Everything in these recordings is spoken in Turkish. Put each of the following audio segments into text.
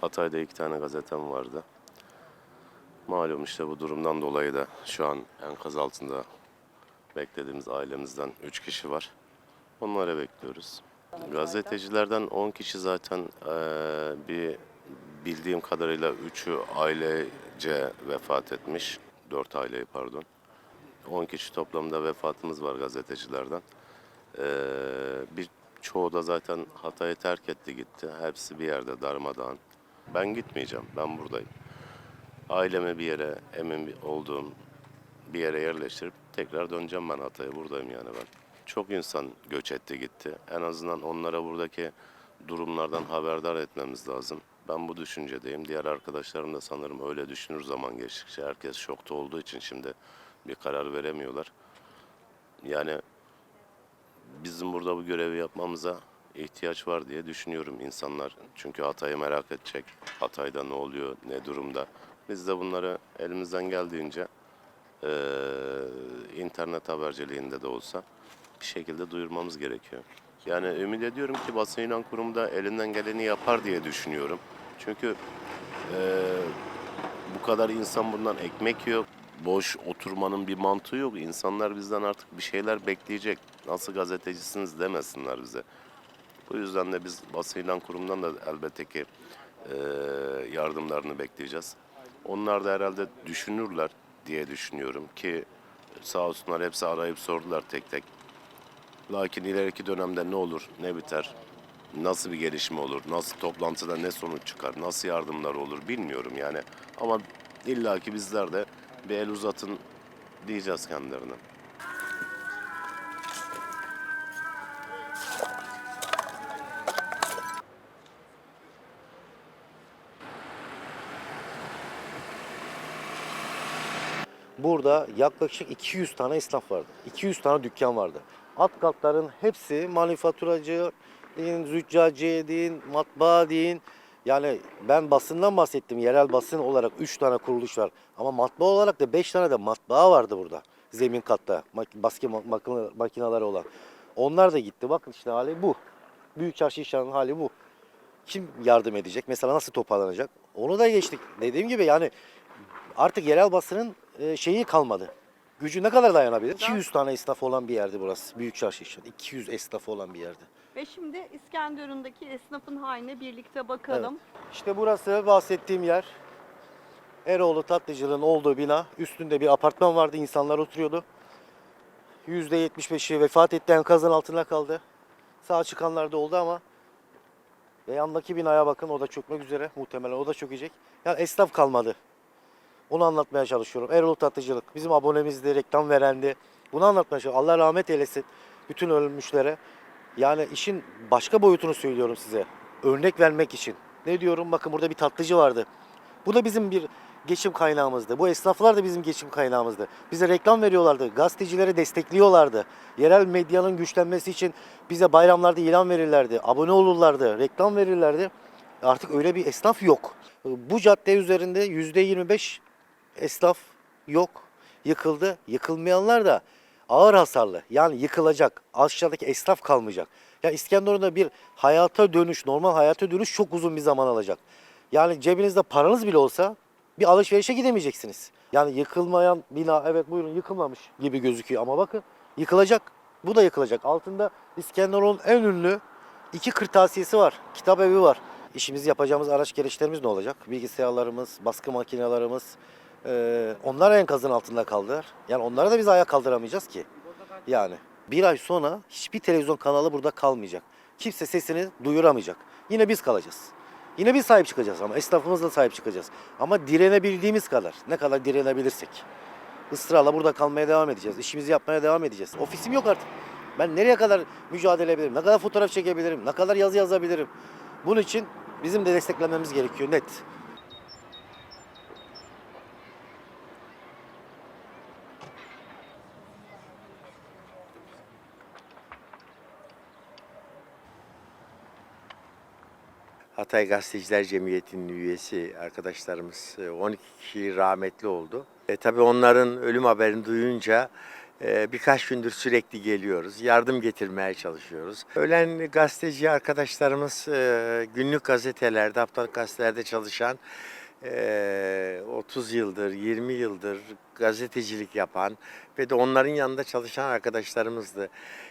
Hatay'da iki tane gazetem vardı. Malum işte bu durumdan dolayı da şu an enkaz altında beklediğimiz ailemizden 3 kişi var. Onları bekliyoruz. Gazetecilerden 10 kişi zaten eee, bir bildiğim kadarıyla 3'ü ailece vefat etmiş. 4 aileyi pardon. 10 kişi toplamda vefatımız var gazetecilerden. Ee, bir çoğu da zaten Hatay'ı terk etti gitti. Hepsi bir yerde darmadağın. Ben gitmeyeceğim. Ben buradayım. Ailemi bir yere emin olduğum bir yere yerleştirip tekrar döneceğim ben Hatay'a. Buradayım yani ben. Çok insan göç etti gitti. En azından onlara buradaki durumlardan haberdar etmemiz lazım. Ben bu düşüncedeyim. Diğer arkadaşlarım da sanırım öyle düşünür zaman geçtikçe. Herkes şokta olduğu için şimdi bir karar veremiyorlar. Yani bizim burada bu görevi yapmamıza ihtiyaç var diye düşünüyorum insanlar. Çünkü Hatay'ı merak edecek. Hatay'da ne oluyor, ne durumda. Biz de bunları elimizden geldiğince eee, internet haberciliğinde de olsa bir şekilde duyurmamız gerekiyor. Yani ümit ediyorum ki basın ilan kurumu da elinden geleni yapar diye düşünüyorum. Çünkü eee, bu kadar insan bundan ekmek yiyor. Boş oturmanın bir mantığı yok. İnsanlar bizden artık bir şeyler bekleyecek. Nasıl gazetecisiniz demesinler bize. Bu yüzden de biz basın ilan kurumundan da elbette ki eee, yardımlarını bekleyeceğiz. Onlar da herhalde düşünürler diye düşünüyorum ki sağ olsunlar hepsi arayıp sordular tek tek. Lakin ileriki dönemde ne olur, ne biter, nasıl bir gelişme olur, nasıl toplantıda ne sonuç çıkar, nasıl yardımlar olur bilmiyorum yani. Ama illaki bizler de bir el uzatın diyeceğiz kendilerine. Burada yaklaşık 200 tane esnaf vardı. 200 tane dükkan vardı. Alt katların hepsi manifaturacı, deyin, züccaciye deyin, matbaa deyin. Yani ben basından bahsettim. Yerel basın olarak 3 tane kuruluş var. Ama matbaa olarak da 5 tane de matbaa vardı burada. Zemin katta. Baskı ma- makine- makineleri olan. Onlar da gitti. Bakın işte hali bu. Büyük çarşı işlerinin hali bu. Kim yardım edecek? Mesela nasıl toparlanacak? Onu da geçtik. Dediğim gibi yani artık yerel basının e, şeyi kalmadı. Gücü ne kadar dayanabilir? 200 tane esnaf olan bir yerdi burası. Büyük çarşı işleri. 200 esnaf olan bir yerdi. Ve şimdi İskenderun'daki esnafın haline birlikte bakalım. İşte burası bahsettiğim yer. Eroğlu Tatlıcı'nın olduğu bina. Üstünde bir apartman vardı. insanlar oturuyordu. %75'i vefat etti. Enkazın altına kaldı. Sağ çıkanlar da oldu ama ve yandaki binaya bakın o da çökmek üzere. Muhtemelen o da çökecek. Yani esnaf kalmadı. Onu anlatmaya çalışıyorum. Erol Tatlıcılık bizim abonemizdi, reklam verendi. Bunu anlatmaya çalışıyorum. Allah rahmet eylesin bütün ölmüşlere. Yani işin başka boyutunu söylüyorum size. Örnek vermek için. Ne diyorum? Bakın burada bir tatlıcı vardı. Bu da bizim bir geçim kaynağımızdı. Bu esnaflar da bizim geçim kaynağımızdı. Bize reklam veriyorlardı. Gazetecilere destekliyorlardı. Yerel medyanın güçlenmesi için bize bayramlarda ilan verirlerdi. Abone olurlardı. Reklam verirlerdi. Artık öyle bir esnaf yok. Bu cadde üzerinde %25 esnaf yok. Yıkıldı. Yıkılmayanlar da ağır hasarlı. Yani yıkılacak. Aşağıdaki esnaf kalmayacak. Ya İskenderun'da bir hayata dönüş, normal hayata dönüş çok uzun bir zaman alacak. Yani cebinizde paranız bile olsa bir alışverişe gidemeyeceksiniz. Yani yıkılmayan bina evet buyurun yıkılmamış gibi gözüküyor ama bakın yıkılacak. Bu da yıkılacak. Altında İskenderun'un en ünlü iki kırtasiyesi var. Kitap evi var. İşimizi yapacağımız araç gereçlerimiz ne olacak? Bilgisayarlarımız, baskı makinelerimiz. Ee, onlar enkazın altında kaldılar. Yani onlara da biz ayağa kaldıramayacağız ki. Yani bir ay sonra hiçbir televizyon kanalı burada kalmayacak. Kimse sesini duyuramayacak. Yine biz kalacağız. Yine biz sahip çıkacağız ama esnafımızla sahip çıkacağız. Ama direnebildiğimiz kadar, ne kadar direnebilirsek. Israrla burada kalmaya devam edeceğiz. İşimizi yapmaya devam edeceğiz. Ofisim yok artık. Ben nereye kadar mücadele edebilirim? Ne kadar fotoğraf çekebilirim? Ne kadar yazı yazabilirim? Bunun için bizim de desteklenmemiz gerekiyor net. Hatay Gazeteciler Cemiyeti'nin üyesi arkadaşlarımız e, 12 kişi rahmetli oldu. E, tabii onların ölüm haberini duyunca Ee, birkaç gündür sürekli geliyoruz. Yardım getirmeye çalışıyoruz. Ölen gazeteci arkadaşlarımız e, günlük gazetelerde, haftalık gazetelerde çalışan e, 30 yıldır, 20 yıldır gazetecilik yapan ve de onların yanında çalışan arkadaşlarımızdı.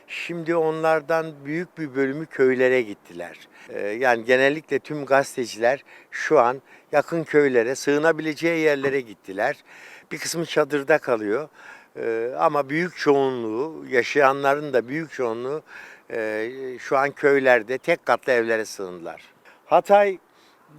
Şimdi onlardan büyük bir bölümü köylere gittiler. Ee, Yani genellikle tüm gazeteciler şu an yakın köylere, sığınabileceği yerlere gittiler. Bir kısmı çadırda kalıyor. Ee, Ama büyük çoğunluğu, yaşayanların da büyük çoğunluğu e, şu an köylerde tek katlı evlere sığındılar. Hatay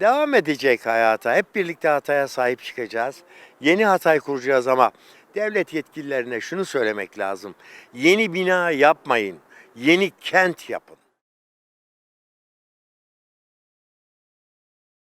devam edecek hayata. Hep birlikte Hatay'a sahip çıkacağız. Yeni Hatay kuracağız ama devlet yetkililerine şunu söylemek lazım. Yeni bina yapmayın. Yeni kent yapın.